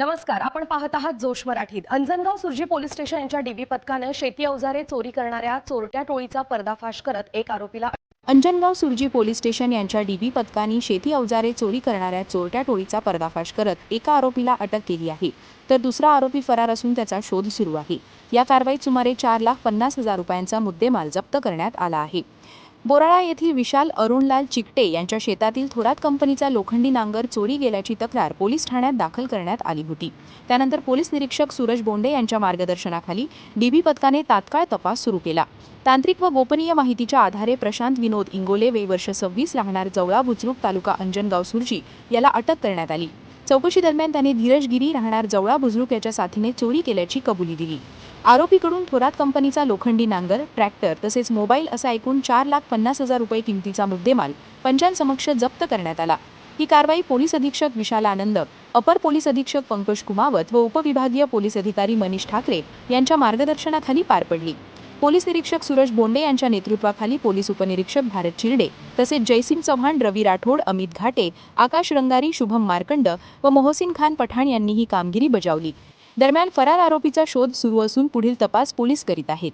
नमस्कार आपण पाहत आहात जोश मराठीत. अंजनगाव सुरजी पोलीस स्टेशन यांच्या डीबी पथकानं शेती अवजारे चोरी करणाऱ्या चोरट्या टोळीचा पर्दाफाश करत एक आरोपीला अंजनगाव सुरजी पोलीस स्टेशन यांच्या डीबी पथकाने शेती अवजारे चोरी करणाऱ्या चोरट्या टोळीचा पर्दाफाश करत एका आरोपीला अटक केली आहे. तर दुसरा आरोपी फरार असून त्याचा शोध सुरू आहे. या कारवाईत सुमारे चार लाख पन्नास हजार रुपयांचा मुद्देमाल जप्त करण्यात आला आहे. बोराळा येथील विशाल अरुणलाल चिकटे यांच्या शेतातील थोरात कंपनीचा लोखंडी नांगर चोरी गेल्याची तक्रार पोलीस ठाण्यात दाखल करण्यात आली होती. त्यानंतर पोलीस निरीक्षक सूरज बोंडे यांच्या मार्गदर्शनाखाली डीबी पथकाने तात्काळ तपास सुरू केला. तांत्रिक व गोपनीय माहितीच्या आधारे प्रशांत विनोद इंगोले वे वर्ष सव्वीस राहणार जवळा बुजरुक तालुका अंजनगाव सुरजी याला अटक करण्यात आली. चौकशी दरम्यान त्याने धीरज गिरी राहणार जवळा बुजरुक याच्या साथीने चोरी केल्याची कबुली दिली. आरोपीकडून थोरात कंपनीचा लोखंडी नांगर ट्रॅक्टर तसेच मोबाईल असा एकूण चार लाख पन्नास हजार रुपये किमतीचा मुद्देमाल पंचांसमक्ष जप्त करण्यात आला. ही कारवाई पोलीस अधीक्षक विशाल आनंद अपर पोलीस अधीक्षक पंकज कुमावत व उपविभागीय पोलीस अधिकारी मनीष ठाकरे यांच्या मार्गदर्शनाखाली पार पडली. पोलीस निरीक्षक सुरज बोंडे यांच्या नेतृत्वाखाली पोलीस उपनिरीक्षक भारत चिरडे तसेच जयसिंग चव्हाण रवी राठोड अमित घाटे आकाश रंगारी शुभम मार्कंड व मोहसिन खान पठाण यांनी ही कामगिरी बजावली. दरम्यान फरार आरोपीचा शोध सुरू असून पुढील तपास पोलीस करीत आहेत.